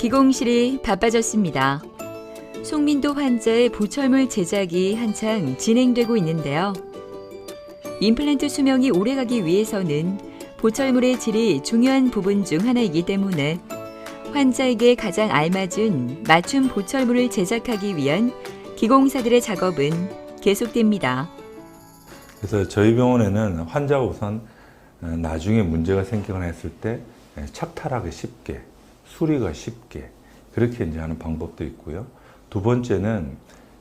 기공실이 바빠졌습니다. 송민도 환자의 보철물 제작이 한창 진행되고 있는데요. 임플란트 수명이 오래가기 위해서는 보철물의 질이 중요한 부분 중 하나이기 때문에 환자에게 가장 알맞은 맞춤 보철물을 제작하기 위한 기공사들의 작업은 계속됩니다. 그래서 저희 병원에는 환자가 우선 어, 나중에 문제가 생기거나 했을 때 예, 착탈하기 쉽게, 수리가 쉽게 그렇게 이제 하는 방법도 있고요. 두 번째는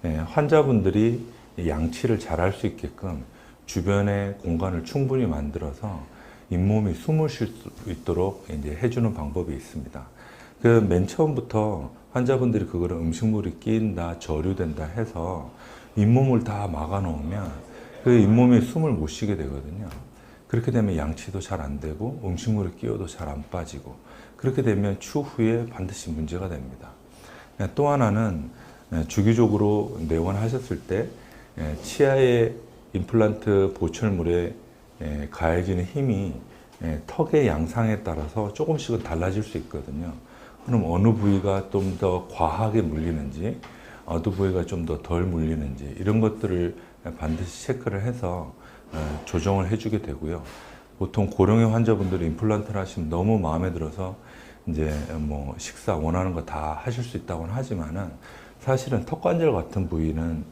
예, 환자분들이 양치를 잘 할 수 있게끔 주변에 공간을 충분히 만들어서 잇몸이 숨을 쉴 수 있도록 이제 해주는 방법이 있습니다. 그 맨 처음부터 환자분들이 그거를 음식물이 끼인다, 저류된다 해서 잇몸을 다 막아 놓으면 그 잇몸이 숨을 못 쉬게 되거든요. 그렇게 되면 양치도 잘 안 되고 음식물이 끼어도 잘 안 빠지고 그렇게 되면 추후에 반드시 문제가 됩니다. 네, 또 하나는 예, 주기적으로 내원하셨을 때 예, 치아의 임플란트 보철물에 예, 가해지는 힘이 예, 턱의 양상에 따라서 조금씩은 달라질 수 있거든요. 그럼 어느 부위가 좀 더 과하게 물리는지, 어느 부위가 좀 더 덜 물리는지 이런 것들을 반드시 체크를 해서 어, 조정을 해주게 되고요. 보통 고령의 환자분들이 임플란트를 하시면 너무 마음에 들어서 이제 뭐 식사 원하는 거 다 하실 수 있다고는 하지만은 사실은 턱관절 같은 부위는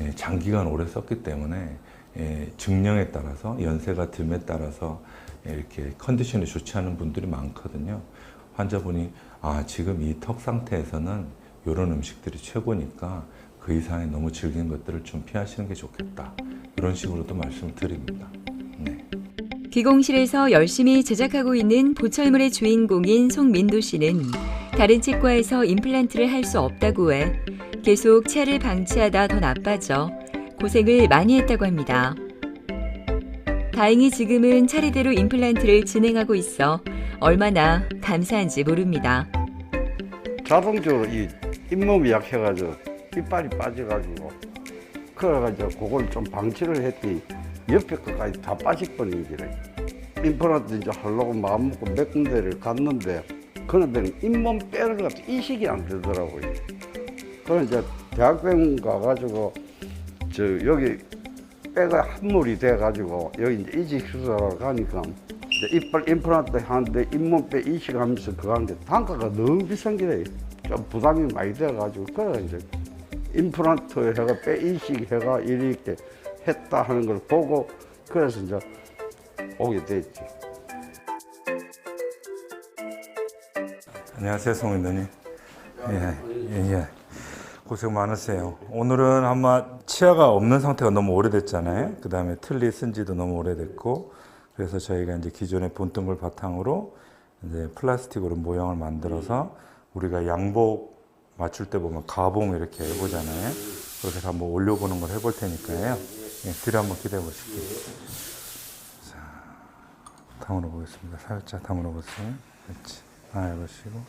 예, 장기간 오래 썼기 때문에 예, 증령에 따라서 연세가 듦에 따라서 예, 이렇게 컨디션이 좋지 않은 분들이 많거든요. 환자분이 아 지금 이 턱 상태에서는 이런 음식들이 최고니까 그 이상의 너무 질긴 것들을 좀 피하시는 게 좋겠다. 이런 식으로도 말씀을 드립니다. 네. 기공실에서 열심히 제작하고 있는 보철물의 주인공인 송민도 씨는 다른 치과에서 임플란트를 할 수 없다고 해 계속 치아를 방치하다 더 나빠져 고생을 많이 했다고 합니다. 다행히 지금은 차례대로 임플란트를 진행하고 있어 얼마나 감사한지 모릅니다. 자동적으로 이 잇몸이 약해가지고 이빨이 빠져가지고 그래가지고 그걸 좀 방치를 했더니 옆에 것까지 다 빠질 뻔인지래. 임플란트 이제 하려고 마음먹고 몇 군데를 갔는데 그런 데는 잇몸 빼를 갖다 이식이 안 되더라고요. 그래서 이제 대학병원 가가지고 저 여기 빼가 함몰이 돼가지고 여기 이제 이식 수술하러 가니까 이제 이빨 임플란트 하는데 잇몸 빼 이식하면서 그거 하는데 단가가 너무 비싼 게좀 부담이 많이 돼가지고 그래 이제 임플란트 해가 빼 이식 해가 이렇게 했다 하는 걸 보고 그래서 이제 오게 됐지. 안녕하세요, 송인도님. 예, 예, 예. 고생 많으세요. 오늘은 아마 치아가 없는 상태가 너무 오래됐잖아요. 그 다음에 틀니 쓴 지도 너무 오래됐고, 그래서 저희가 이제 기존의 본등을 바탕으로 이제 플라스틱으로 모형을 만들어서 우리가 양복 맞출 때 보면 가봉 이렇게 해보잖아요. 해서 한번 올려보는 걸 해볼 테니까요. 예, 뒤로 한번 기대해 보실게요. 자, 다물어 보겠습니다. 살짝 다물어 보세요. 그렇지. 하나 해 보시고.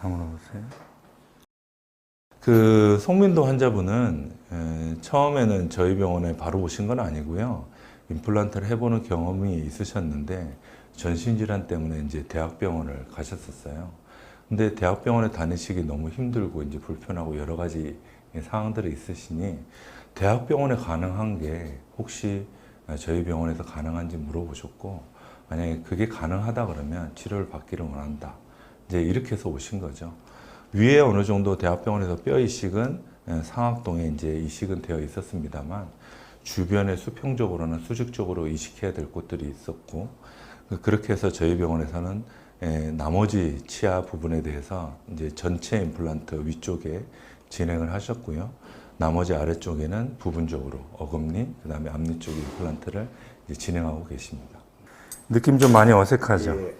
다물어 보세요. 그 송민도 환자분은 에, 처음에는 저희 병원에 바로 오신 건 아니고요. 임플란트를 해보는 경험이 있으셨는데 전신질환 때문에 이제 대학병원을 가셨었어요. 근데 대학병원에 다니시기 너무 힘들고 이제 불편하고 여러 가지 상황들이 있으시니 대학병원에 가능한 게 혹시 저희 병원에서 가능한지 물어보셨고 만약에 그게 가능하다 그러면 치료를 받기를 원한다. 이제 이렇게 해서 오신 거죠. 위에 어느 정도 대학병원에서 뼈 이식은 예, 상악동에 이제 이식은 되어 있었습니다만 주변에 수평적으로는 수직적으로 이식해야 될 곳들이 있었고 그- 그렇게 해서 저희 병원에서는 예, 나머지 치아 부분에 대해서 이제 전체 임플란트 위쪽에 진행을 하셨고요. 나머지 아래쪽에는 부분적으로 어금니, 그 다음에 앞니 쪽 임플란트를 진행하고 계십니다. 느낌 좀 많이 어색하죠? 예,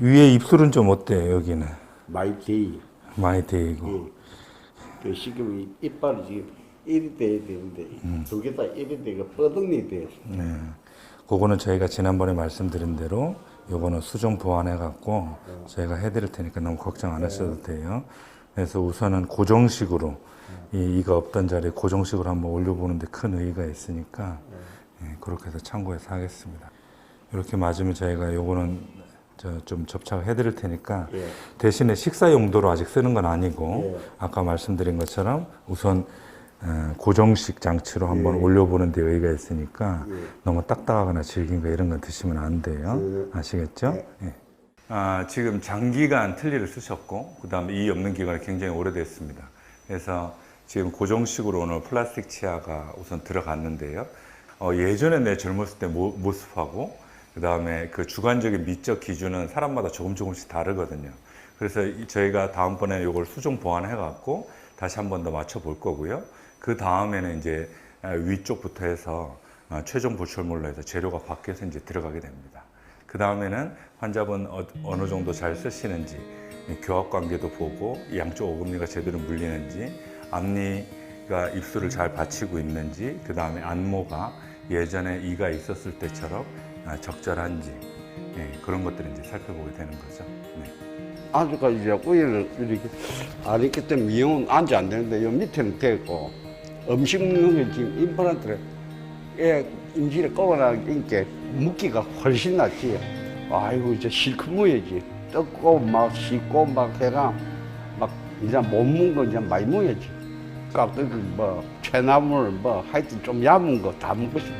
위에 입술은 좀 어때요, 여기는? 많이 데이. 많이 데이고. 예. 그 지금 이 이빨이 지금 이리 돼야 되는데 두개다 이리 되가 뻐덩이 돼. 네. 그거는 저희가 지난번에 말씀드린 대로 요거는 수정 보완해 갖고 저희가 해드릴 테니까 너무 걱정 안 하셔도 돼요. 그래서 우선은 고정식으로 이 이가 없던 자리에 고정식으로 한번 올려보는데 큰 의의가 있으니까 예, 그렇게 해서 참고해서 하겠습니다. 이렇게 맞으면 저희가 요거는 저 좀 접착해 드릴 테니까 예. 대신에 식사 용도로 아직 쓰는 건 아니고 예. 아까 말씀드린 것처럼 우선 어, 고정식 장치로 한번 예. 올려보는 데 의의가 있으니까 예. 너무 딱딱하거나 질긴 거 이런 건 드시면 안 돼요. 예. 아시겠죠? 예. 아, 지금 장기간 틀니를 쓰셨고 그다음에 이 없는 기간이 굉장히 오래됐습니다. 그래서 지금 고정식으로 오늘 플라스틱 치아가 우선 들어갔는데요. 어, 예전에 내 젊었을 때 모, 모습하고 그다음에 그 주관적인 미적 기준은 사람마다 조금 조금씩 다르거든요. 그래서 이- 저희가 다음번에 이걸 수정 보완해 갖고 다시 한 번 더 맞춰 볼 거고요. 그 다음에는 이제 아, 위쪽부터 해서 아, 최종 보철물로 해서 재료가 바뀌어서 이제 들어가게 됩니다. 그 다음에는 환자분 어, 어느 정도 잘 쓰시는지 이 교합 관계도 보고 양쪽 어금니가 제대로 물리는지 앞니가 입술을 잘 받치고 있는지 그 다음에 안모가 예전에 이가 있었을 때처럼 아, 적절한지 예, 그런 것들을 이제 살펴보게 되는 거죠. 네. 아주가 이제 우유를 이렇게 안 했기 때문에 미용은 앉아 안 되는데 요 밑에는 되고 음식 먹는 게 지금 임플란트를 애 임질에 꺼내니까 묵기가 훨씬 낫지. 아이고 이제 실컷 무야지. 뜯고 막 씻고 막 해가 막 이제 못 먹은 거 이제 많이 먹어야지. 깍두기 뭐 채나물 뭐 하여튼 좀 얇은 거 다 먹고 싶어.